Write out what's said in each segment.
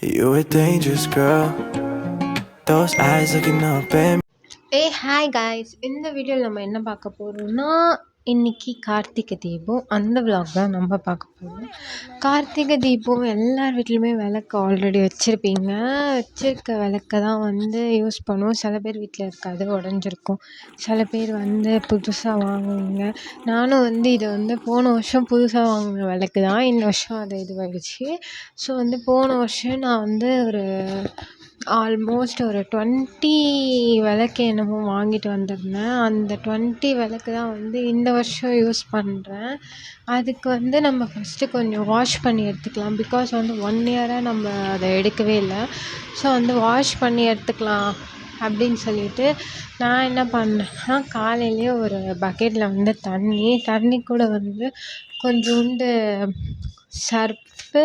You a dangerous girl. Those eyes looking up at me. ஏ hi guys இந்த வீடியோவில் நம்ம என்ன பார்க்க போகிறோம்னா இன்னைக்கு கார்த்திகை தீபம். அந்த விலாக் தான் நம்ம பார்க்க போகிறோம் கார்த்திகை தீபம் எல்லார் வீட்லேயுமே விளக்கு ஆல்ரெடி வச்சுருப்பீங்க. வச்சுருக்க விளக்க தான் வந்து யூஸ் பண்ணுவோம். சில பேர் வீட்டில் இருக்காது உடஞ்சிருக்கும். சில பேர் வந்து புதுசாக வாங்குவீங்க. நானும் வந்து இதை வந்து போன வருஷம் புதுசாக வாங்கின விளக்கு தான். இந்த வருஷம் அது இதுவாகிடுச்சு ஸோ வந்து போன வருஷம் நான் வந்து ஒரு ஆல்மோஸ்ட் ஒரு டுவெண்ட்டி விளக்கு என்னமோ வாங்கிட்டு வந்திருந்தேன். அந்த டுவெண்ட்டி விளக்கு தான் வந்து இந்த வருஷம் யூஸ் பண்ணுறேன் அதுக்கு வந்து நம்ம ஃபஸ்ட்டு கொஞ்சம் வாஷ் பண்ணி எடுத்துக்கலாம். பிகாஸ் வந்து ஒன் இயராக நம்ம அதை எடுக்கவே இல்லை. ஸோ வந்து வாஷ் பண்ணி எடுத்துக்கலாம் அப்படின்னு சொல்லிட்டு நான் என்ன பண்ணேன்னா காலையிலேயே ஒரு பக்கெட்டில் வந்து தண்ணி தண்ணி கூட வந்து கொஞ்சோண்டு இப்போ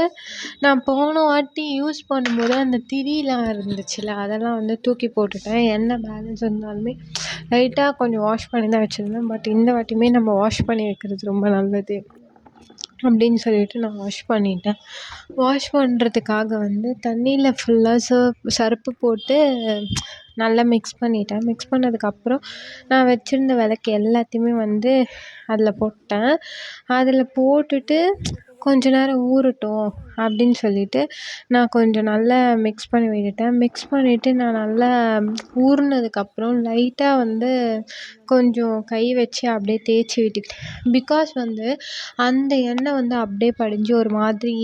நான் போன வாட்டி யூஸ் பண்ணும்போது அந்த திரிலாம் இருந்துச்சுல்ல அதெல்லாம் வந்து தூக்கி போட்டுட்டேன். என்ன பேலன்ஸ் இருந்தாலுமே லைட்டாக கொஞ்சம் வாஷ் பண்ணி தான் வச்சுருந்தேன். பட் இந்த வாட்டியுமே நம்ம வாஷ் பண்ணி வைக்கிறது ரொம்ப நல்லது அப்படின்னு சொல்லிட்டு நான் வாஷ் பண்ணிட்டேன். வாஷ் பண்ணுறதுக்காக வந்து தண்ணியில் ஃபுல்லாக சர்ஃப் சர்ப்பு போட்டு நல்லா மிக்ஸ் பண்ணிட்டேன். மிக்ஸ் பண்ணதுக்கப்புறம் நான் வச்சுருந்த விளக்கு எல்லாத்தையுமே வந்து அதில் போட்டேன். அதில் போட்டுட்டு கொஞ்ச நேரம் ஊறட்டும் அப்படின்னு சொல்லிட்டு நான் கொஞ்சம் நல்லா மிக்ஸ் பண்ணி விட்டுட்டேன். மிக்ஸ் பண்ணிவிட்டு நான் நல்லா ஊறினதுக்கப்புறம் லைட்டாக வந்து கொஞ்சம் கை வச்சு அப்படியே தேய்ச்சி விட்டுக்கிட்டேன் பிகாஸ் வந்து அந்த எண்ணெய் வந்து அப்படியே படிஞ்சு ஒரு மாதிரி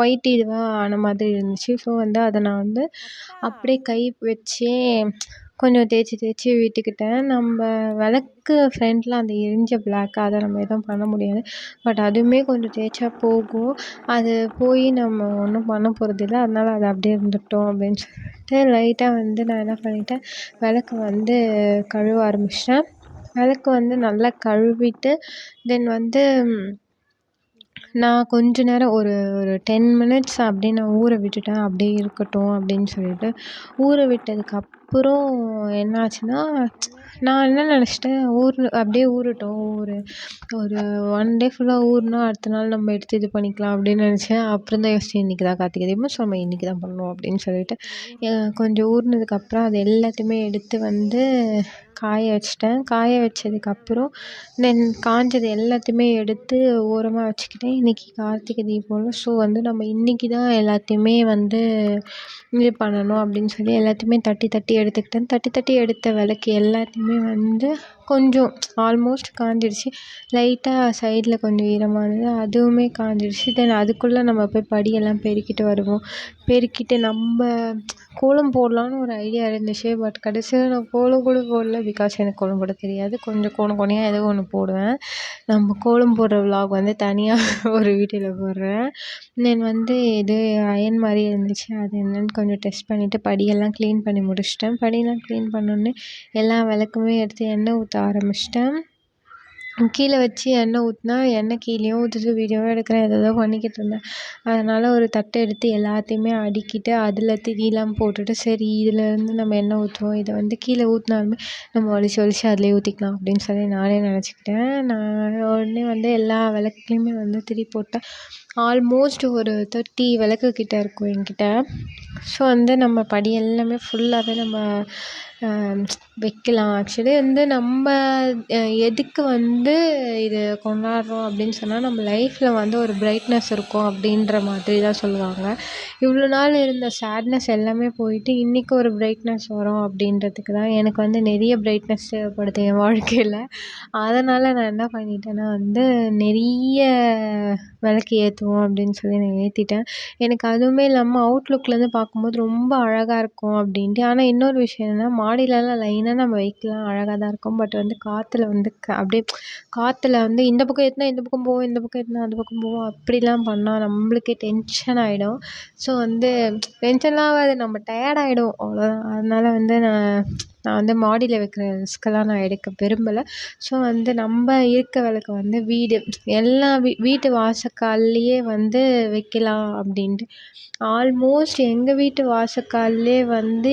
ஒயிட் இதுவாக ஆன மாதிரி இருந்துச்சு. ஸோ வந்து அதை நான் வந்து அப்படியே கை வச்சே கொஞ்சம் தேய்ச்சி தேய்ச்சி விட்டுக்கிட்டேன். நம்ம விளக்கு ஃப்ரண்ட்டில் அந்த எரிஞ்ச ப்ளாக் அதை நம்ம எதுவும் பண்ண முடியாது. பட் அதுவுமே கொஞ்சம் தேய்ச்சா போகும். அது போய் நம்ம ஒன்றும் பண்ண போகிறதில்ல அதனால அது அப்படியே இருந்துட்டோம் அப்படின்னு சொல்லிட்டு லைட்டாக வந்து நான் என்ன பண்ணிட்டேன் விளக்கு வந்து கழுவ ஆரம்பிச்சிட்டேன். விளக்கு வந்து நல்லா கழுவிட்டு தென் வந்து நான் கொஞ்ச நேரம் ஒரு ஒரு டென் மினிட்ஸ் அப்படியே நான் ஊற விட்டுட்டேன். அப்படியே இருக்கட்டும் அப்படின்னு சொல்லிட்டு ஊற விட்டதுக்கப்புறம் என்னாச்சுன்னா நான் என்ன நினச்சிட்டேன்? ஊறு அப்படியே ஊறட்டும். ஒரு ஒரு ஒன் டே ஃபுல்லாக ஊறினா அடுத்த நாள் நம்ம எடுத்து இது பண்ணிக்கலாம் அப்படின்னு நினச்சேன். அப்புறம் தான் யோசித்தேன் இன்றைக்கி தான் கார்த்திகை தீபம் ஸோ நம்ம இன்றைக்கி தான் பண்ணணும் அப்படின்னு சொல்லிட்டு. கொஞ்சம் ஊறினதுக்கப்புறம் அது எல்லாத்தையுமே எடுத்து வந்து காய வச்சிட்டேன். காய வச்சதுக்கப்புறம் தென் காஞ்சது எல்லாத்தையுமே எடுத்து ஓரமாக வச்சுக்கிட்டேன். இன்றைக்கி கார்த்திகை தீபம்ல. ஸோ வந்து நம்ம இன்றைக்கி தான் எல்லாத்தையுமே வந்து இது பண்ணணும் அப்படின்னு சொல்லி எல்லாத்தையுமே தட்டி தட்டி எடுத்துக்கிட்டேன். தட்டி தட்டி எடுத்த விளக்கு எல்லாத்தையுமே வந்து கொஞ்சம் ஆல்மோஸ்ட் காஞ்சிடுச்சு லைட்டாக சைடில் கொஞ்சம் ஈரமாக இருந்தது. அதுவுமே காஞ்சிடுச்சு தென் அதுக்குள்ளே நம்ம போய் படியெல்லாம் பெருக்கிட்டு வருவோம். பெருக்கிட்டு நம்ம கோலம் போடலான்னு ஒரு ஐடியா இருந்துச்சு. பட் கடைசியில் நான் கோலம் கூட போடல. பிகாஸ் எனக்கு கோலம் போட தெரியாது. கொஞ்சம் கோண கோணையாக ஏதோ ஒன்று போடுவேன். நம்ம கோலம் போடுற விலாக் வந்து தனியாக ஒரு வீடியோவில் போடுறேன். தென் வந்து இது அயன் மாதிரி இருந்துச்சு. அது என்னன்னு கொஞ்சம் டெஸ்ட் பண்ணிவிட்டு படியெல்லாம் க்ளீன் பண்ணி முடிச்சிட்டேன். படியெல்லாம் க்ளீன் பண்ணோடனே எல்லா விளக்குமே எடுத்து எண்ணெய் ஊற்ற ஆரம்பிச்சிட்டேன். கீழே வச்சு எண்ணெய் ஊற்றினா எண்ணெய் கீழேயும் ஊற்றுது வீடியோவும் எடுக்கிறேன். ஏதேதோ பண்ணிக்கிட்டு இருந்தேன். அதனால் ஒரு தட்டை எடுத்து எல்லாத்தையுமே அடுக்கிட்டு அதில் திரிலாம் போட்டுட்டு சரி இதுலேருந்து நம்ம எண்ணெய் ஊற்றுவோம் இதை வந்து கீழே ஊற்றினாலுமே நம்ம ஒழிச்சு ஒழிச்சு அதிலே ஊற்றிக்கலாம் அப்படின்னு சொல்லி நானே நினச்சிக்கிட்டேன். நான் உடனே வந்து எல்லா விளக்குலையுமே வந்து திரி போட்டேன். ஆல்மோஸ்ட் ஒரு தேர்ட்டி விளக்கு கிட்ட இருக்கும் என்கிட்ட. ஸோ வந்து நம்ம படி எல்லாமே ஃபுல்லாகவே நம்ம வைக்கலாம். ஆக்சுவலி வந்து நம்ம எதுக்கு வந்து இது கொண்டாடுறோம் அப்படின்னு சொன்னால் நம்ம லைஃப்பில் வந்து ஒரு பிரைட்னஸ் இருக்கும் அப்படின்ற மாதிரி தான் சொல்லுவாங்க. இவ்வளோ நாள் இருந்த சேட்னஸ் எல்லாமே போயிட்டு இன்றைக்கி ஒரு பிரைட்னஸ் வரும் அப்படின்றதுக்கு தான் எனக்கு வந்து நிறைய பிரைட்னஸ் தேவைப்படுது என் வாழ்க்கையில். அதனால் நான் என்ன பண்ணிட்டேன்னா வந்து நிறைய விளக்கு பேசுவோம் அப்படின்னு சொல்லி நான் ஏற்றிட்டேன் எனக்கு அதுவுமே இல்லாமல் அவுட்லுக்லேருந்து பார்க்கும்போது ரொம்ப அழகாக இருக்கும் அப்படின்ட்டு. ஆனால் இன்னொரு விஷயம் என்னென்னா மாடியிலலாம் லைனாக நம்ம வைக்கலாம் அழகாக தான் இருக்கும். பட் வந்து காற்றுல வந்து க அப்படியே காற்றுல வந்து இந்த பக்கம் ஏற்றினா இந்த பக்கம் போகும் இந்த பக்கம் ஏற்றினா அந்த பக்கம் போகும் அப்படிலாம் பண்ணால் நம்மளுக்கே டென்ஷன் ஆகிடும் ஸோ வந்து டென்ஷன்லாம் ஆகாது. நம்ம டயர்ட் ஆகிடும் அவ்வளோதான் அதனால் வந்து நான் நான் வந்து மாடியில் வைக்கிற ரிஸ்க்கெல்லாம் நான் எடுக்க விரும்பலை. ஸோ வந்து நம்ம இருக்க விளக்க வந்து வீடு. எல்லா வீ வீட்டு வாசக்கால்லேயே வந்து வைக்கலாம் அப்படின்ட்டு. ஆல்மோஸ்ட் எங்கள் வீட்டு வாசக்கால்லே வந்து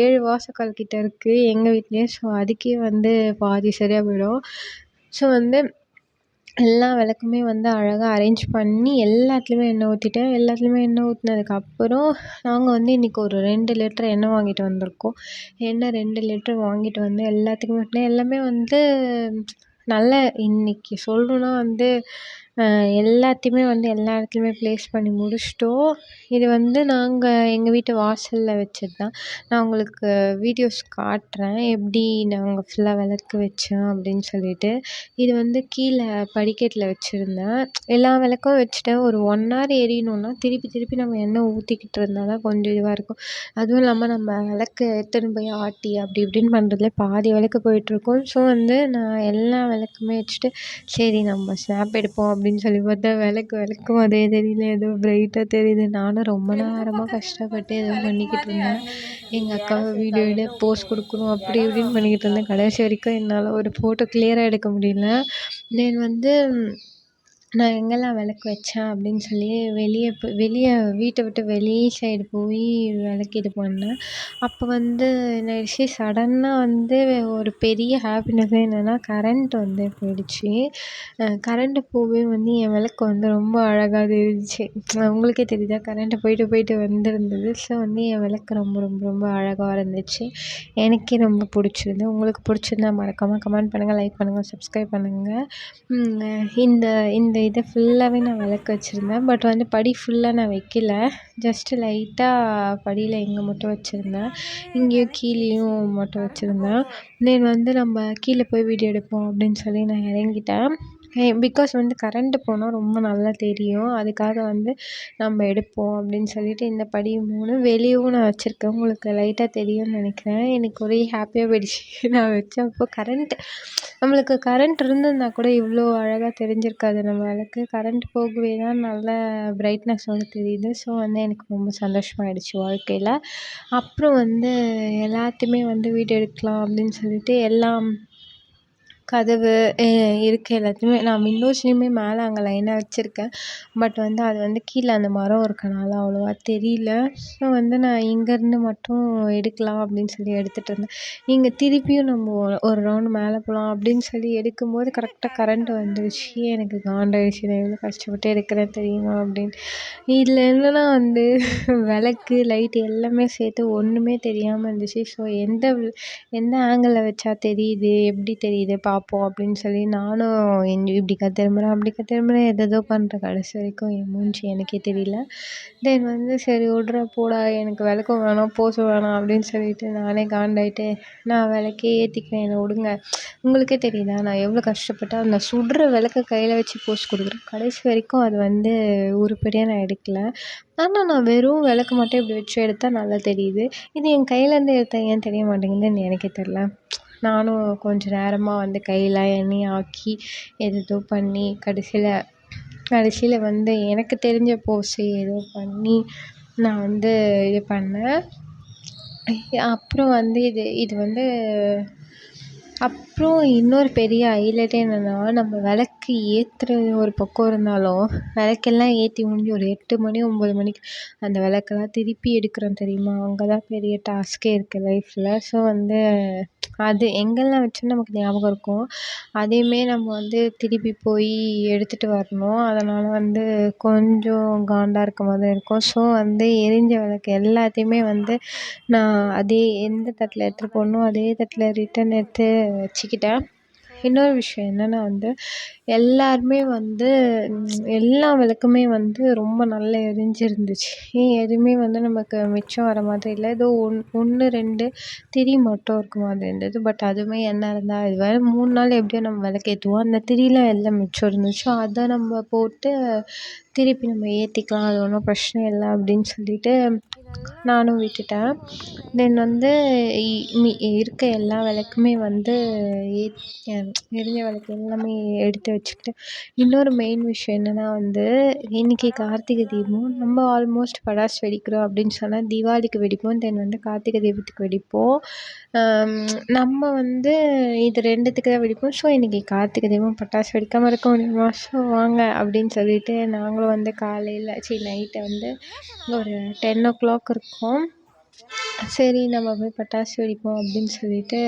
ஏழு வாசக்கால் கிட்டே இருக்குது எங்கள் வீட்லேயே. ஸோ அதுக்கே வந்து பாதி சரியாக போயிடும். ஸோ வந்து எல்லா விளக்குமே வந்து அழகாக அரேஞ்ச் பண்ணி எல்லாத்துலேயுமே எண்ணெய் ஊற்றிட்டேன் எல்லாத்துலேயுமே எண்ணெய் ஊற்றினதுக்கப்பறம் நாங்கள் வந்து இன்றைக்கி ஒரு ரெண்டு லிட்ரு எண்ணெய் வாங்கிட்டு வந்திருக்கோம். எண்ணெய் ரெண்டு லிட்டர் வாங்கிட்டு வந்து எல்லாத்துக்குமே ஊற்றினேன் எல்லாமே வந்து நல்ல இன்றைக்கி சொல்லணுன்னா வந்து எல்லாத்தையுமே வந்து எல்லா இடத்துலையுமே ப்ளேஸ் பண்ணி முடிச்சுட்டோம். இது வந்து நாங்கள் எங்கள் வீட்டு வாசலில் வச்சது தான் நான் உங்களுக்கு வீடியோஸ் காட்டுறேன். எப்படி நாங்கள் ஃபுல்லாக விளக்கு வச்சோம் அப்படின்னு சொல்லிட்டு. இது வந்து கீழே படிக்கட்டில் வச்சுருந்தேன். எல்லா விளக்கும் வச்சுட்டேன். ஒரு ஒன் ஹவர் எரியணுன்னா திருப்பி திருப்பி நம்ம எண்ணெய் ஊற்றிக்கிட்டு இருந்தால் தான் கொஞ்சம் இதுவாக இருக்கும். அதுவும் இல்லாமல் நம்ம விளக்கு எடுத்துன்னு போய் ஆட்டி அப்படி இப்படின்னு பண்ணுறதுல பாதி விளக்கு போயிட்டுருக்கும் ஸோ வந்து நான் எல்லா விளக்குமே வச்சுட்டு சரி நம்ம ஸ்னாப் எடுப்போம் அப்படின்னு சொல்லி பார்த்தா விளக்கு விளக்கும். அதே தெரியல ஏதோ பிரைட்டாக தெரியுது. நானும் ரொம்ப நேரமாக கஷ்டப்பட்டு ஏதோ பண்ணிக்கிட்டு இருந்தேன். எங்கள் அக்காவை வீடியோ எடு போஸ் கொடுக்கணும் அப்படி இப்படின்னு பண்ணிக்கிட்டு இருந்தேன். கடைசி வரைக்கும் என்னால் ஒரு ஃபோட்டோ கிளியராக எடுக்க முடியல. தென் வந்து நான் எங்கெல்லாம் விளக்கு வச்சேன் அப்படின்னு சொல்லி வெளியே போய் வெளியே வீட்டை விட்டு வெளி சைடு போய் விளக்கு இது பண்ணேன். அப்போ வந்து என்ன ஆயிடுச்சு? சடனாக வந்து ஒரு பெரிய ஹாப்பினஸ்ஸே என்னென்னா கரண்ட் வந்து போயிடுச்சு. கரண்ட்டு போகவே வந்து என் விளக்கு வந்து ரொம்ப அழகாக தெரிஞ்சிச்சு. உங்களுக்கே தெரியுதா? கரண்ட்டு போயிட்டு போயிட்டு வந்திருந்தது. ஸோ வந்து என் விளக்கு ரொம்ப ரொம்ப ரொம்ப அழகாக இருந்துச்சு. எனக்கே ரொம்ப பிடிச்சிருந்தது. உங்களுக்கு பிடிச்சிருந்தா மறக்காமல் கமெண்ட் பண்ணுங்கள் லைக் பண்ணுங்கள் சப்ஸ்கிரைப் பண்ணுங்கள் இந்த இந்த இதை ஃபுல்லாகவே நான் விளக்கு வச்சுருந்தேன். பட் வந்து படி ஃபுல்லாக நான் வைக்கல. ஜஸ்ட்டு லைட்டாக படியில் எங்கே மட்டும் வச்சுருந்தேன். இங்கேயும் கீழேயும் மட்டும் வச்சுருந்தேன். தென் வந்து நம்ம கீழே போய் வீடியோ எடுப்போம் அப்படின்னு சொல்லி நான் இறங்கிட்டேன். பிகாஸ் வந்து கரண்ட்டு போனால் ரொம்ப நல்லா தெரியும். அதுக்காக வந்து நம்ம எடுப்போம் அப்படின்னு சொல்லிட்டு இந்த படி மூணு வெளியவும் நான் வச்சுருக்கேன். உங்களுக்கு லைட்டாக தெரியும்னு நினைக்கிறேன். எனக்கு ஒரே ஹாப்பியாக போயிடுச்சு. நான் வச்சப்போ கரண்ட் நம்மளுக்கு கரண்ட் இருந்திருந்தா கூட இவ்வளோ அழகாக தெரிஞ்சிருக்காது நம்ம விளக்கு. கரண்ட் போகவே தான் நல்ல பிரைட்னஸோடு தெரியுது. ஸோ வந்து எனக்கு ரொம்ப சந்தோஷமாயிடுச்சு வாழ்க்கையில். அப்புறம் வந்து எல்லாத்தையுமே வந்து வீடியோ எடுக்கலாம் அப்படின்னு சொல்லிட்டு எல்லாம் கதவு இருக்க எல்லாத்தையுமே. நான் விண்டோஸ்லேயுமே மேலே அங்கே லைனாக வச்சுருக்கேன். பட் வந்து அது வந்து கீழே அந்த மரம் இருக்கனால அவ்வளோவா தெரியல. ஸோ வந்து நான் இங்கேருந்து மட்டும் எடுக்கலாம் அப்படின்னு சொல்லி எடுத்துகிட்டு இருந்தேன். இங்கே திருப்பியும் நம்ம ஒரு ரவுண்டு மேலே போகலாம் அப்படின்னு சொல்லி எடுக்கும்போது கரெக்டாக கரண்ட் வந்துடுச்சு எனக்கு காண்டாயிடுச்சு. நான் எவ்வளோ கஷ்டப்பட்டு எடுக்கிறேன் தெரியுமா அப்படின்னு. இதில் என்னென்னா வந்து விளக்கு லைட்டு எல்லாமே சேர்த்து ஒன்றுமே தெரியாமல் இருந்துச்சு. ஸோ எந்த எந்த ஆங்கிளில் வச்சா தெரியுது? எப்படி தெரியுது? பார்ப்போம் அப்படின்னு சொல்லி நானும் இப்படி திரும்புகிறேன் அப்படி திரும்புகிறேன் ஏதேதோ பண்ணுறேன் கடைசி வரைக்கும் என் மூஞ்சி எனக்கே தெரியல. தென் வந்து சரி விட்றா போடா எனக்கு விளக்கம் வேணாம் போஸும் வேணாம் அப்படின்னு சொல்லிட்டு நானே காண்டாயிட்டு நான் விளக்கே ஏற்றிக்கிறேன் என்னை விடுங்க. உங்களுக்கே தெரியுதா நான் எவ்வளோ கஷ்டப்பட்டு அந்த சுடுற விளக்க கையில் வச்சு போஸ் கொடுக்குறேன். கடைசி வரைக்கும் அது வந்து உருப்படியாக நான் எடுக்கல. ஆனால் நான் வெறும் விளக்கு மட்டும் இப்படி வச்சு எடுத்தால் நல்லா தெரியுது. இது என் கையிலேருந்து எடுத்தால் ஏன் தெரிய மாட்டேங்குதுன்னு எனக்கே தெரில நானும் கொஞ்ச நேரமாக வந்து கையெல்லாம் எண்ணெய் ஆக்கி ஏதேதோ பண்ணி கடைசியில் கடைசியில் வந்து எனக்கு தெரிஞ்ச போஸ்ட்டு ஏதோ பண்ணி நான் வந்து இது பண்ணேன். அப்புறம் வந்து இது இது வந்து அப்புறம் இன்னொரு பெரிய ஹைலைட்டே என்னென்னா நம்ம விளக்கு ஏற்றுறது ஒரு பக்கம் இருந்தாலும் விளக்கெல்லாம் ஏற்றி முடிஞ்சு ஒரு எட்டு மணி ஒம்பது மணிக்கு அந்த விளக்கெல்லாம் திருப்பி எடுக்கிறோம் தெரியுமா? அங்கே தான் பெரிய டாஸ்க்கே இருக்குது லைஃப்பில் ஸோ வந்து அது எங்கெல்லாம் வச்சோம்னு நமக்கு ஞாபகம் இருக்கும். அதையுமே நம்ம வந்து திருப்பி போய் எடுத்துகிட்டு வரணும். அதனால் வந்து கொஞ்சம் காண்டாக இருக்க மாதிரி இருக்கும். ஸோ வந்து எரிஞ்ச விளக்கு எல்லாத்தையுமே வந்து நான் அதே எந்த தட்டில் எடுத்துகிட்டு போகணுமோ அதே தட்டில் ரிட்டன் எடுத்து வச்சுக்கிட்டேன். இன்னொரு விஷயம் என்னென்னா வந்து எல்லாருமே வந்து எல்லா விளக்குமே வந்து ரொம்ப நல்லா எரிஞ்சிருந்துச்சு. எதுவுமே வந்து நமக்கு மிச்சம் வர மாதிரி இல்லை. ஏதோ ஒன் ஒன்று ரெண்டு திரி மட்டும் இருக்க மாதிரி இருந்தது. பட் அதுவுமே என்ன இருந்தால் இது வேறு மூணு நாள் எப்படியோ நம்ம விளக்கேற்றுவோம் அந்த திரியில் எல்லாம் மிச்சம் இருந்துச்சு. அதை நம்ம போட்டு திருப்பி நம்ம ஏற்றிக்கலாம் அது ஒன்றும் பிரச்சனை இல்லை அப்படின்னு சொல்லிட்டு நானும் விட்டுட்டேன். தென் வந்து இருக்க எல்லா விளக்குமே வந்து எரிஞ்ச விளக்கு எல்லாமே எடுத்து வச்சுக்கிட்டு. இன்னொரு மெயின் விஷயம் என்னென்னா வந்து இன்றைக்கி கார்த்திகை தீபம் நம்ம ஆல்மோஸ்ட் பட்டாசு வெடிக்கிறோம் அப்படின்னு சொன்னால் தீபாவளிக்கு வெடிப்போம். தென் வந்து கார்த்திகை தீபத்துக்கு வெடிப்போம். நம்ம வந்து இது ரெண்டுத்துக்கு தான் வெடிப்போம். ஸோ இன்றைக்கி கார்த்திகை தீபம் பட்டாசு வெடிக்காமல் இருக்க முடியுமா? ஸோ வாங்க அப்படின்னு சொல்லிட்டு நாங்களும் வந்து காலையில் சரி நைட்டை வந்து ஒரு டென் ஓ கிளாக் இருக்கும். சரி நம்ம போய் பட்டாசு வெடிப்போம் அப்படின்னு சொல்லிட்டு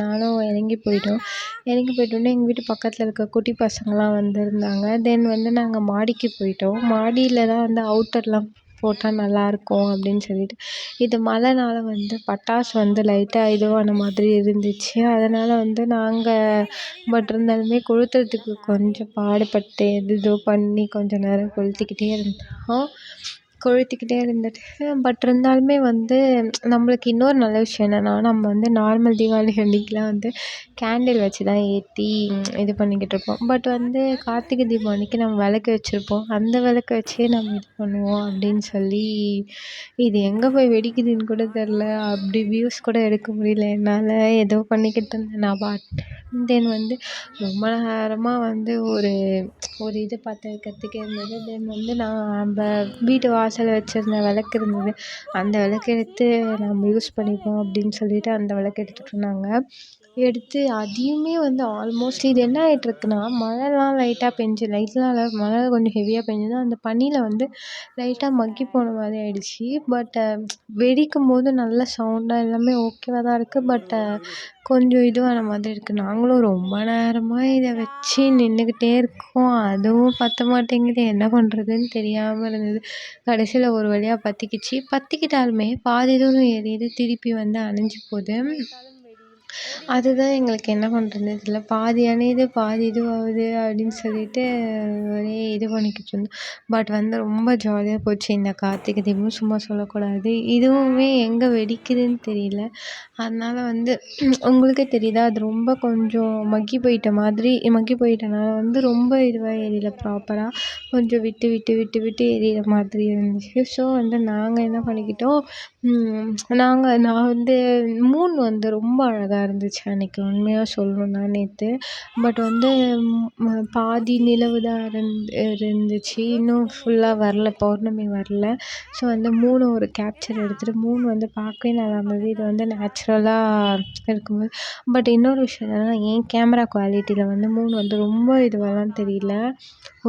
நானும் இறங்கி போயிட்டோம். இறங்கி போயிட்டோன்னே எங்கள் வீட்டு பக்கத்தில் இருக்க குட்டி பசங்களாம் வந்திருந்தாங்க. தென் வந்து நாங்கள் மாடிக்கு போயிட்டோம். மாடியில் தான் வந்து அவுட்டர்லாம் போட்டால் நல்லாயிருக்கும் அப்படின்னு சொல்லிட்டு. இது மழைனால வந்து பட்டாசு வந்து லைட்டாக இதுவான மாதிரி இருந்துச்சு. அதனால் வந்து நாங்கள் பட் இருந்தாலுமே கொளுத்துறதுக்கு கொஞ்சம் பாடுபட்டு ஏதேதோ பண்ணி கொஞ்சம் நேரம் கொளுத்திக்கிட்டே இருந்தோம். கொழுத்திக்கிட்டே இருந்துட்டு. பட் இருந்தாலுமே வந்து நம்மளுக்கு இன்னொரு நல்ல விஷயம் என்னென்னா நம்ம வந்து நார்மல் தீபாவளி அன்றைக்கிலாம் வந்து கேண்டில் வச்சு தான் ஏற்றி இது பண்ணிக்கிட்டு இருப்போம். பட் வந்து கார்த்திகை தீபம் அன்றைக்கி நம்ம விளக்கு வச்சுருப்போம். அந்த விளக்க வச்சே நம்ம இது பண்ணுவோம் அப்படின்னு சொல்லி இது எங்கே போய் வெடிக்குதுன்னு கூட தெரில அப்படி வியூஸ் கூட எடுக்க முடியல. என்னால் ஏதோ பண்ணிக்கிட்டு இருந்தேன். நான் பாட் தென் வந்து ரொம்ப நேரமாக வந்து ஒரு ஒரு இது பற்ற இருந்தது. தென் வந்து நான் நம்ம வீட்டு வாசலில் வச்சுருந்த விளக்கு இருந்தது. அந்த விளக்கு எடுத்து நம்ம யூஸ் பண்ணிப்போம் அப்படின்னு சொல்லிட்டு அந்த விளக்கு எடுத்துகிட்டு இருந்தாங்க. எடுத்து அதையுமே வந்து ஆல்மோஸ்ட் இது என்ன ஆகிட்ருக்குன்னா மழைலாம் லைட்டாக பெஞ்சு லைட்லாம் இல்லை மழை கொஞ்சம் ஹெவியாக பெஞ்சது அந்த பனியில் வந்து லைட்டாக மக்கி போன மாதிரி ஆகிடுச்சி பட்டு வெடிக்கும் போது நல்ல சவுண்டாக எல்லாமே ஓகேவாக தான் இருக்குது பட்டு கொஞ்சம் இதுவான மாதிரி இருக்குது நாங்களும் ரொம்ப நேரமாக இதை வச்சு நின்றுக்கிட்டே இருக்கோம். அதுவும் பற்ற மாட்டேங்குது. என்ன பண்ணுறதுன்னு தெரியாமல் இருந்தது. கடைசியில் ஒரு வழியாக பற்றிக்கிச்சு பற்றிக்கிட்டாலுமே பாதி தூரம் எரியுது திருப்பி வந்து அணைஞ்சு போகுது. அதுதான் எங்களுக்கு என்ன பண்ணுறதுன்னு தெரியல. பாதி அணையுது பாதி இதுவாகுது அப்படின்னு சொல்லிட்டு ஒரே இது பண்ணிக்கிட்டு இருந்தோம். பட் வந்து ரொம்ப ஜாலியாக போச்சு. இந்த கார்த்திகை தீபம் சும்மா சொல்லக்கூடாது. இதுவுமே எங்கே வெடிக்குதுன்னு தெரியல. அதனால வந்து உங்களுக்கே தெரியுதா? அது ரொம்ப கொஞ்சம் மக்கி போயிட்ட மாதிரி மக்கி போயிட்டனால வந்து ரொம்ப இதுவாக எரியல ப்ராப்பராக கொஞ்சம் விட்டு விட்டு விட்டு விட்டு எரியிற மாதிரி இருந்துச்சு. ஸோ வந்து நாங்கள் என்ன பண்ணிக்கிட்டோம்? நாங்கள் நான் வந்து மூன் வந்து ரொம்ப அழகாக இருந்துச்சு அன்றைக்கி உண்மையாக சொல்லணுன்னா நேற்று பட் வந்து பாதி நிலவு தான் இருந்து இருந்துச்சு. இன்னும் ஃபுல்லாக வரல பௌர்ணமி வரல. ஸோ வந்து மூணு ஒரு கேப்ச்சர் எடுத்துகிட்டு மூணு வந்து பார்க்கவே நல்லா இருந்தது. இது வந்து நேச்சுரலாக இருக்கும்போது. பட் இன்னொரு விஷயம் என்னென்னா என் கேமரா குவாலிட்டியில் வந்து மூணு வந்து ரொம்ப இதுவெல்லாம் தெரியல.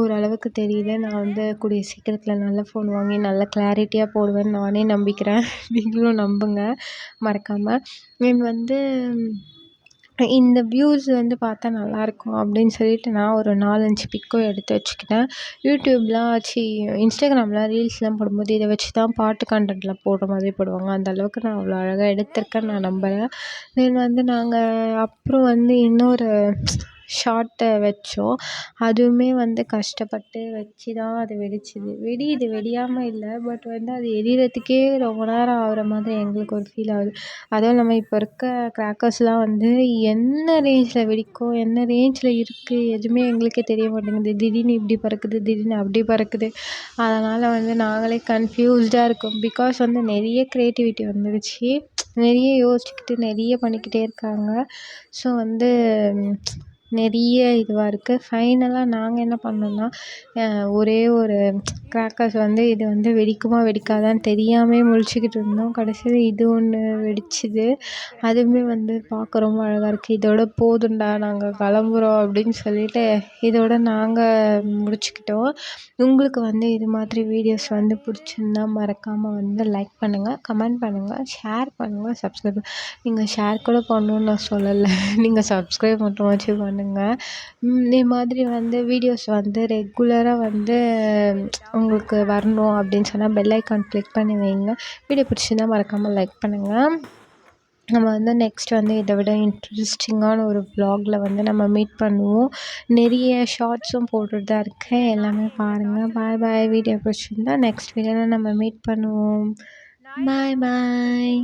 ஓரளவுக்கு தெரியுது நான் வந்து கூடிய சீக்கிரத்தில் நல்ல ஃபோன் வாங்கி நல்ல கிளாரிட்டியாக போடுவேன்னு நானே நம்பிக்கிறேன். நீங்களும் நம்புங்க மறக்காமல் தென் வந்து இந்த வியூஸ் வந்து பார்த்தா நல்லாயிருக்கும் அப்படின்னு சொல்லிட்டு நான் ஒரு நாலஞ்சு பிக்கும் எடுத்து வச்சுக்கிட்டேன். யூடியூப்லாம் சி இன்ஸ்டாகிராம்லாம் ரீல்ஸ்லாம் போடும்போது இதை வச்சு தான் பாட்டு கண்டென்ட்லாம் போடுற மாதிரி போடுவாங்க. அந்த அளவுக்கு நான் அவ்வளோ அழகாக எடுத்திருக்கேன்னு நான் நம்புகிறேன் தென் வந்து நாங்கள் அப்புறம் வந்து இன்னொரு ஷார்ட்டை வச்சோம். அதுவுமே வந்து கஷ்டப்பட்டு வச்சு தான் அது வெடிச்சுது. வெடியுது வெடியாமல் இல்லை பட் வந்து அது எரியறதுக்கே ரொம்ப நேரம் ஆகிற மாதிரி எங்களுக்கு ஒரு ஃபீல் ஆகுது. அதுவும் இல்லாமல் இப்போ இருக்க க்ராக்கர்ஸ்லாம் வந்து என்ன ரேஞ்சில் வெடிக்கும் என்ன ரேஞ்சில் இருக்குது எதுவுமே எங்களுக்கே தெரிய மாட்டேங்குது. திடீர்னு இப்படி பறக்குது திடீர்னு அப்படி பறக்குது. அதனால் வந்து நாங்களே கன்ஃப்யூஸ்டாக இருக்கோம். பிகாஸ் வந்து நிறைய க்ரியேட்டிவிட்டி வந்துடுச்சு நிறைய யோசிச்சுக்கிட்டு நிறைய பண்ணிக்கிட்டே இருக்காங்க. ஸோ வந்து நிறைய இதுவாக இருக்குது ஃபைனலாக நாங்கள் என்ன பண்ணோம்னா ஒரே ஒரு கிராக்கர்ஸ் வந்து இது வந்து வெடிக்குமா வெடிக்காதான்னு தெரியாமலே முழிச்சுக்கிட்டு இருந்தோம். கடைசியில் இது ஒன்று வெடிச்சுது. அதுவுமே வந்து பார்க்க ரொம்ப அழகாக இருக்குது இதோட போதும்டா நாங்கள் கிளம்புறோம் அப்படின்னு சொல்லிட்டு இதோட நாங்கள் முடிச்சுக்கிட்டோம். உங்களுக்கு வந்து இது மாதிரி வீடியோஸ் வந்து பிடிச்சிருந்தா மறக்காமல் வந்து லைக் பண்ணுங்கள் கமெண்ட் பண்ணுங்கள் ஷேர் பண்ணுங்கள் சப்ஸ்கிரைப் நீங்கள் ஷேர் கூட பண்ணணுன்னு நான் சொல்லலை. நீங்கள் சப்ஸ்கிரைப் மட்டுமாச்சும் பண்ணுங்கள் பண்ணுங்கள் இதே மாதிரி வந்து வீடியோஸ் வந்து ரெகுலராக வந்து உங்களுக்கு வரணும் அப்படின்னு சொன்னால் பெல் ஐக்கான் கிளிக் பண்ணி வைங்க. வீடியோ பிடிச்சிருந்தா மறக்காமல் லைக் பண்ணுங்கள் நம்ம வந்து நெக்ஸ்ட் வந்து இதை விட இன்ட்ரெஸ்டிங்கான ஒரு வ்ளாகில் வந்து நம்ம மீட் பண்ணுவோம். நிறைய ஷார்ட்ஸும் போட்டுட்டு தான் இருக்கேன். எல்லாமே பாருங்கள் பாய் பாய் வீடியோ பிடிச்சிருந்தா நெக்ஸ்ட் வீடியோவில் நம்ம மீட் பண்ணுவோம். பாய் பாய்